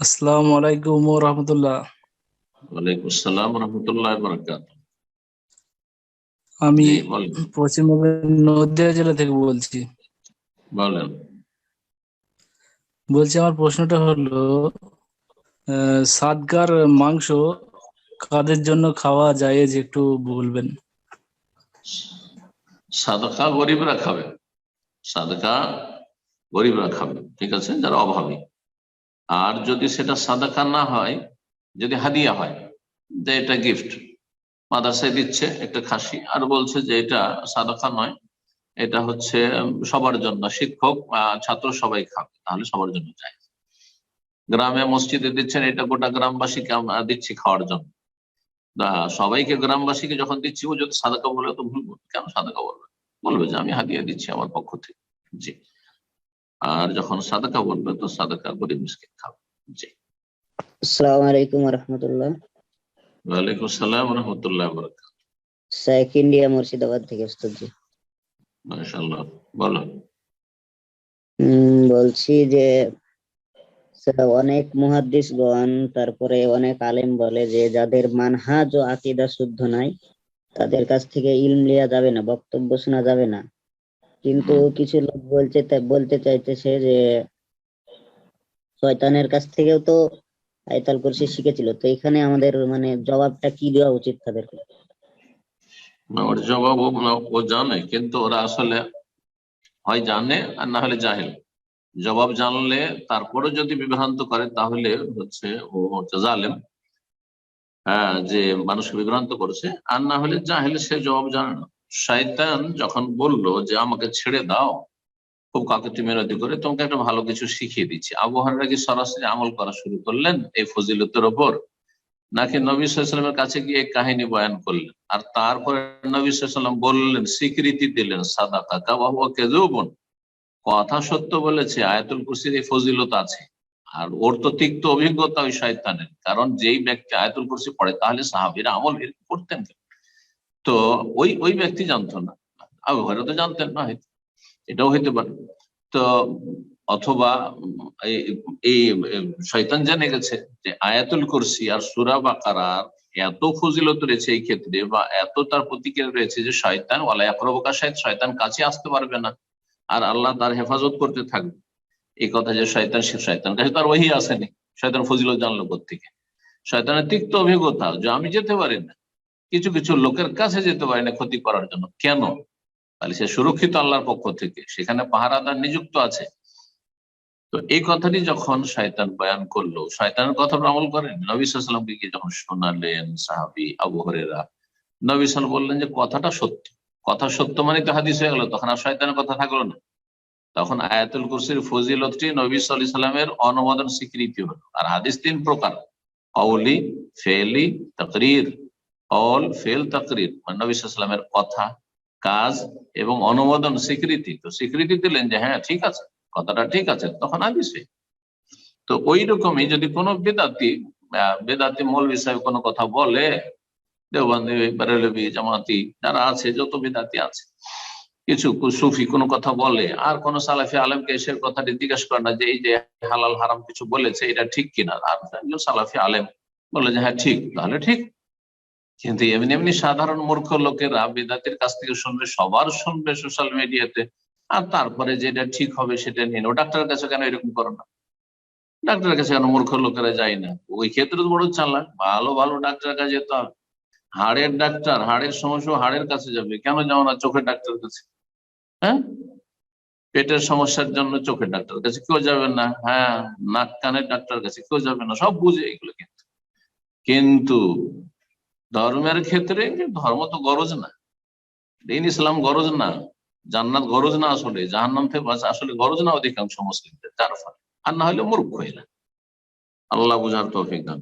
আসসালামু আলাইকুম ও রহমতুল্লাহ। ওয়ালাইকুম আসসালাম রহমতুল্লাহ বরকাত আমি জি বলেন। পশ্চিমবঙ্গের নদিয়া জেলা থেকে বলছি। বলেন। বলছি আমার প্রশ্নটা হলো সাদগার মাংস কাদের জন্য খাওয়া যায় যে একটু বলবেন? সাদকা গরিবরা খাবে। সাদকা গরিবরা খাবে ঠিক আছে? যারা অভাবী। আর যদি সেটা সাদাকা না হয়, যদি হাদিয়া হয়, যে এটা গিফট মাদ্রাসায় দিচ্ছে একটা খাসি, আর বলছে যে এটা সাদাকা নয়, এটা হচ্ছে সবার জন্য, শিক্ষক ছাত্র সবাই খাবে, তাহলে সবার জন্য চাই গ্রামে মসজিদে দিচ্ছেন, এটা গোটা গ্রামবাসীকে দিচ্ছি খাওয়ার জন্য। সবাইকে, গ্রামবাসীকে যখন দিচ্ছি, ও যদি সাদাকা বলে, তো ভুল বলবে। কেন সাদাকা বলবে? বলবে যে, আমি হাদিয়া দিচ্ছি আমার পক্ষ থেকে। জি। আর যখন সাদাকা বলবে তো সাদাকা গরিব মিসকিন খাবে। জি। আসসালামু আলাইকুম রহমতুল্লাহ ওয়ালাইকুম আসসালাম রহমতুল্লাহ বরকাত শেখ ইন্ডিয়া মুর্শিদাবাদ থেকে উস্তাদজি মাশাআল্লাহ বলো। বলছি যে অনেক মুহাদ্দিসগণ তারপরে অনেক আলেম বলে যে যাদের মানহাজ ও আকিদা শুদ্ধ নাই তাদের কাছ থেকে ইলম লিয়া যাবে না বক্তব্য শোনা যাবে না। কিন্তু কিছু লোক বলছে তা- বলতে চাইতেছে যে শয়তানের কাছ থেকেও তো আয়তাল কুরসি শিখেছিল। তো এখানে আমাদের মানে জবাবটা কি দেওয়া উচিত তাদেরকে? না, ওর জবাব ও ও জানে কিন্তু ওরা আসলে হয় জানে আর না হলে জাহেল জবাব জানলে তারপরে যদি বিভ্রান্ত করে তাহলে হচ্ছে ও হচ্ছে জালেম। হ্যাঁ যে মানুষকে বিভ্রান্ত করেছে আর না হলে জাহেল সে জবাব জানে না। শয়তান যখন বলল যে, আমাকে ছেড়ে দাও, খুব কাকুতি মেরাদি করে, তোমাকে একটা ভালো কিছু শিখিয়ে দিচ্ছি। আবহাওয়ারা কি সরাসরি আমল করা শুরু করলেন এই ফজিলতের ওপর? নাকি নবী সাল্লামের কাছে গিয়ে কাহিনী বয়ান করলেন? আর তারপরে নবী সাল্লাম বললেন, স্বীকৃতি দিলেন সাদা কাকা বাবু কেজুবন কথা সত্য বলেছে, আয়াতুল কুরসির এই ফজিলত আছে। আর ওর তো তিক্ত অভিজ্ঞতা ওই শয়তানের। কারণ যেই ব্যক্তি আয়াতুল কুরসি পড়ে, তাহলে সাহাবিরা আমল করতেন কেন? তো ওই ওই ব্যক্তি জানতো না। আবু হয়তো তো জানতেন না, হয়তো। এটাও হইতে পারে। তো অথবা এই- শয়তান জেনে গেছে যে আয়াতুল কুরসি আর সুরা বাকারার এত ফজিলত রয়েছে এই ক্ষেত্রে বা এত তার প্রতিক্রিয়া রয়েছে যে শয়তান, ওয়ালা একরবকা শায়দ শয়তান কাছে আসতে পারবে না। আর আল্লাহ তার হেফাজত করতে থাকবে। এই কথা যে শয়তান, সে শয়তান কাছে তার ওহি আসেনি। শয়তান ফজিলত জানলো থেকে শয়তানের তিক্ত অভিজ্ঞতা যে আমি যেতে পারি না। কিছু কিছু লোকের কাছে যেতে পারি না ক্ষতি করার জন্য। কেন? তাহলে সে সুরক্ষিত আল্লাহর পক্ষ থেকে, সেখানে পাহারাদার নিযুক্ত আছে। তো এই কথাটি যখন শয়তান বয়ান করল, শয়তানের কথা আমল করেন? নবী সাল্লামকে গিয়ে যখন শোনালেন সাহাবি আবু হরেরা নবী সাল বললেন যে, কথাটা সত্য। কথা সত্য মানে তো হাদিস হয়ে গেল, তখন আর শয়তানের কথা থাকল না। তখন আয়াতুল কুরসির ফজিলতটি নবী সাল্লাহ সাল্লামের অনুমোদন স্বীকৃতি হলো। আর হাদিস তিন প্রকার। কৌলি ফেলি, তকরির। কল ফেল তকরির মানে নবী সাল্লামের কথা, কাজ এবং অনুমোদন, স্বীকৃতি। তো স্বীকৃতি দিলেন যে হ্যাঁ ঠিক আছে, কথাটা ঠিক আছে, তখন হাদিসে তো ওই রকমই যদি কোনো বেদাতি বেদাতি মৌল বিষয়ে কোনো কথা বলে, দেওবন্দি জামাতি, যারা আছে, যত বেদাতি আছে, কিছু সুফি কোনো কথা বলে, আর কোন সালাফি আলমকে এসে কথাটি জিজ্ঞেস করে না যে, এই যে হালাল হারাম কিছু বলেছে, এটা ঠিক কিনা? আর সালাফি আলেম বলে যে হ্যাঁ ঠিক, তাহলে ঠিক। কিন্তু এমনি এমনি সাধারণ মূর্খ লোকেরা বেদাতির কাছ থেকে শুনবে, সবার শুনবে সোশ্যাল মিডিয়াতে আর তারপরে যেটা ঠিক হবে সেটা নিয়ে ডাক্তারের কাছে কেন এরকম করো না? ডাক্তারের কাছে কেন মূর্খ লোকেরা যায় না? ওই ক্ষেত্রে বড় চালাক। ভালো ভালো ডাক্তারের কাছে যেতে হবে। হাড়ের ডাক্তার, হাড়ের সমস্যা হাড়ের কাছে যাবে। কেন যাও না চোখের ডাক্তারের কাছে? হ্যাঁ? পেটের সমস্যার জন্য চোখের ডাক্তার কাছে কেউ যাবে না। হ্যাঁ নাক কানের ডাক্তার কাছে কেউ যাবে না। সব বুঝে এগুলো কিন্তু। কিন্তু ধর্মের ক্ষেত্রে ধর্ম তো গরজ না। দিন ইসলাম গরজ না, জান্নাত গরজ না আসলে, জাহান্নাম থেকে আসলে গরজ না অধিকাংশ মুসলিমদের তার ফলে। আর না হলে মূর্খ এরা। আল্লাহ বুঝার তো দান।